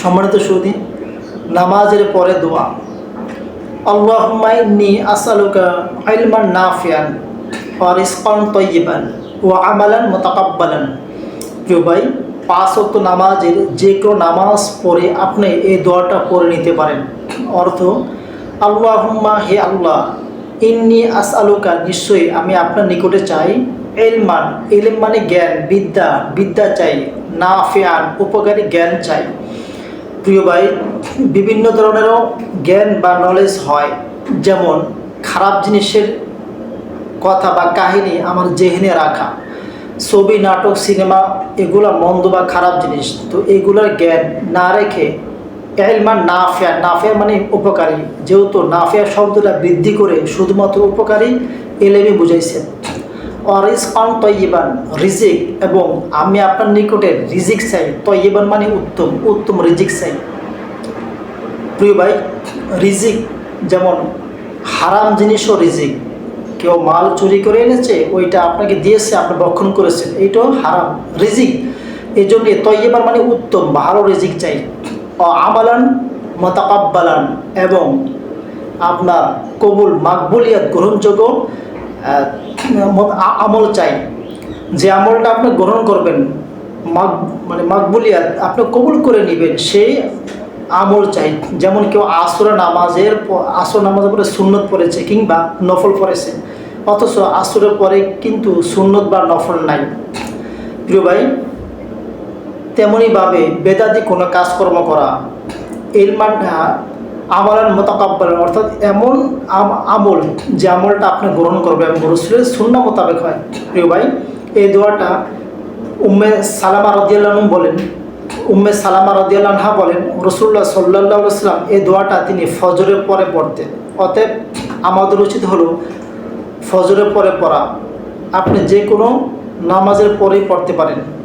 সম্মানিত সুদী নামাজের পরে দোয়া। আল্লাহুম্মা ইন্নী আসআলুকা ইলমান নাফিয়ান ওয়া রিজকান তাইয়িবান ওয়া আমালান মুতাকাব্বালান। ভাই, পাঁচ নামাজের যে কোনো নামাজ পড়ে আপনি এই দোয়াটা পড়ে নিতে পারেন। অর্থ, আল্লাহুম্মা হে আল্লাহ, ইন্নি আসআলুকা, নিশ্চয়ই আমি আপনার নিকটে চাই এলমান এলম মানে জ্ঞান, বিদ্যা। বিদ্যা চাই না ফেয়ান উপকারী জ্ঞান চাই। প্রিয় ভাই, বিভিন্ন ধরনেরও জ্ঞান বা নলেজ হয়। যেমন খারাপ জিনিসের কথা বা কাহিনী আমার জেহেনে রাখা। ছবি, নাটক, সিনেমা, এগুলা মন্দ বা খারাপ জিনিস। তো এগুলোর জ্ঞান না রেখে এলমান নাফিয়া নাফিয়া মানে উপকারী। যেহেতু নাফিয়া শব্দটা বৃদ্ধি করে শুধুমাত্র উপকারী এলেমে বুঝাইছেন। অরিস অন তৈবান রিজিক, এবং আমি আপনার নিকটে রিজিক চাই। তৈবান মানে উত্তম উত্তম রিজিক চাই। প্রিয় ভাই, রিজিক যেমন হারাম জিনিসও রিজিক। কেউ মাল চুরি করে এনেছে, ওইটা আপনাকে দিয়েছে, আপনি বক্ষণ করেছেন, এইটাও হারাম, রিজিক। এই জন্য তৈবান মানে উত্তম, ভালো রিজিক চাই। ও আমালান মতাকাব্বালান, এবং আপনার কবুল, মাকবুলিয়াত গ্রহণযোগ্য আমল চাই। যে আমলটা আপনি গ্রহণ করবেন মাক মানে মাকবুলিয়াত আপনি কবুল করে নেবেন, সেই আমল চাই। যেমন কেউ আসর নামাজের আসর নামাজের পরে সুন্নত পড়েছে কিংবা নফল পড়েছে। অথচ আসরের পরে কিন্তু সুন্নত বা নফল নাই। প্রিয় ভাই তেমনইভাবে বেদাদি কোনো কাজকর্ম করা এর এলমান আমলান মোতাকাব্বাল, অর্থাৎ এমন আম- আমল যে আমলটা আপনি গ্রহণ করবেন এবং রসুলের শূন্য মোতাবেক হয়। প্রিয় ভাই, এই দোয়াটা উম্মে সালামা রদিয়াল্লাহ বলেন, উম্মে সালামা রদিয়াল্লাহা বলেন রসুল্লাহ সাল্লাহ সাল্লাম এই দোয়াটা তিনি ফজরের পরে পড়তেন। অতএব আমাদের উচিত হলো ফজরের পরে পড়া। আপনি যে কোনো নামাজের পরেই পড়তে পারেন।